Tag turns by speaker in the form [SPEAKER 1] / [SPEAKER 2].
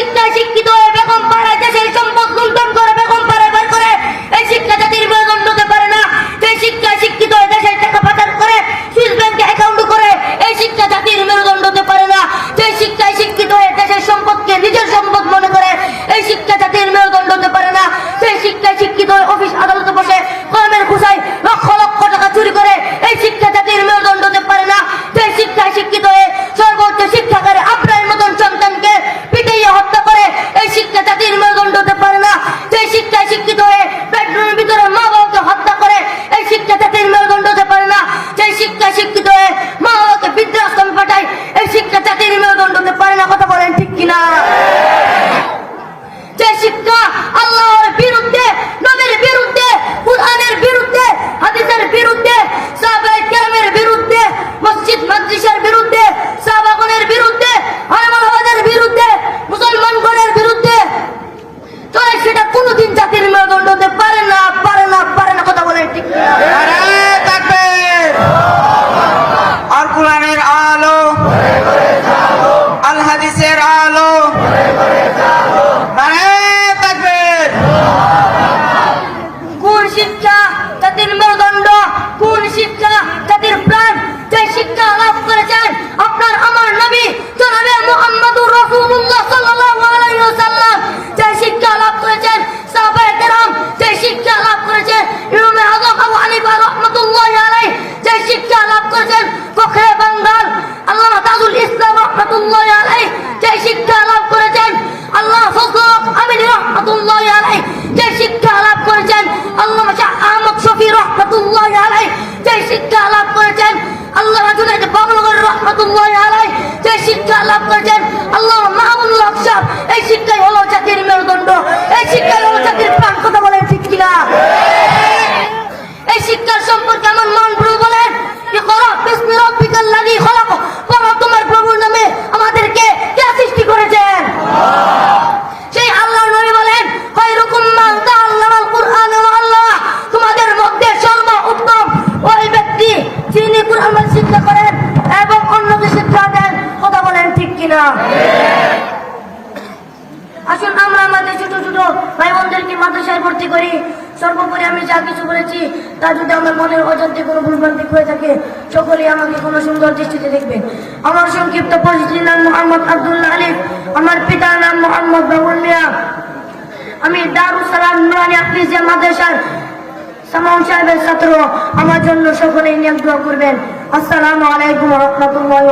[SPEAKER 1] শিক্ষায় শিক্ষিত হয়ে বেগম পাড়া regalo. রহমতুল্লাহ আলাই যে শিক্ষা লাভ করেছেন, আল্লাহ জুনাইদ বাবুলগর রহমতুল্লাহ আলাই যে শিক্ষা লাভ করেছেন কিনা? আসুন, আমরা আমাদের ছোট ছোট ভাই বোনদেরকে মাদ্রাসায় ভর্তি করি। সর্বোপরি আমি যা কিছু বলেছি, তা যদি আমার মনের অজান্তে কোনো ভুলভ্রান্তি হয়ে থাকে, সকলেই আমাকে কোনো সুন্দর দৃষ্টিতে দেখবে। আমার সংক্ষিপ্ত পরিচিতির নাম মোহাম্মদ আব্দুল্লাহ আলিফ। আমার পিতার নাম মোহাম্মদ বাবুল মিয়া। আমি দারুস সালাম নুরানি আফ্রিজিয়া মাদ্রাসার সামাউন সাহেবের ছাত্র। আমার জন্য সকলেই নিয়োগ দোয়া করবেন। আসসালামু আলাইকুম রহমতুল্লাহ